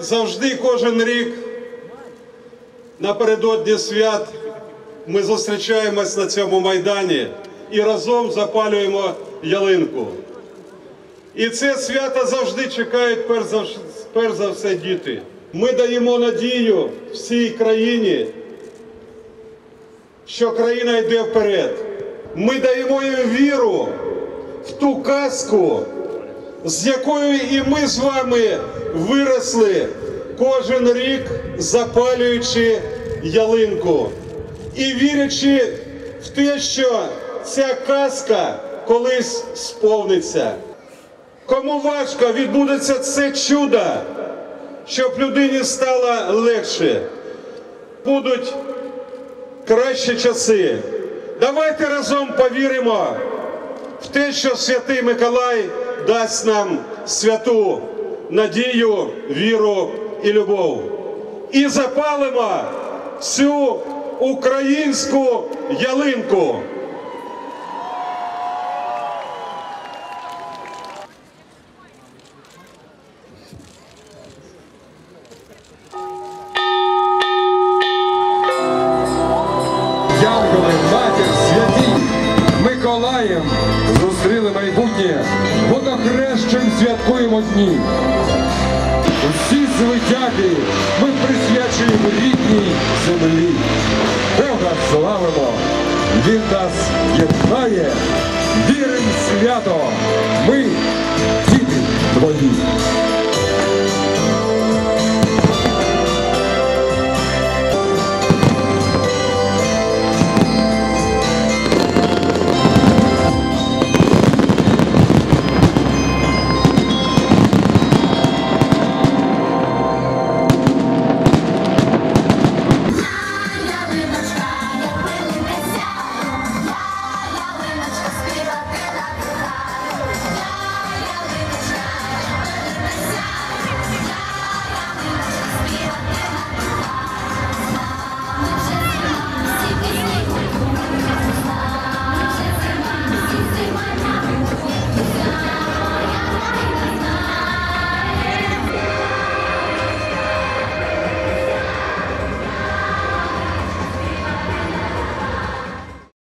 завжди, кожен рік напередодні свят ми зустрічаємось на цьому майдані і разом запалюємо ялинку. І це свято завжди чекають перш за, перш за все діти. Ми даємо надію всій країні, що країна йде вперед. Ми даємо їм віру в ту казку, з якою і ми з вами виросли кожен рік, запалюючи ялинку і вірячи в те, що ця казка колись сповниться. Кому важко відбудеться це чудо, щоб людині стало легше. Будуть кращі часи. Давайте разом повіримо в те, що Святий Миколай дасть нам святу надію, віру і любов. І запалимо цю українську ялинку. Янголи, матір, святі, Миколаєм зустріли майбутнє, водохрещем святкуємо дні. Усі звитяги ми присвячуємо рідній землі. Бога славимо, Він нас єднає, вірим свято, ми діти твої.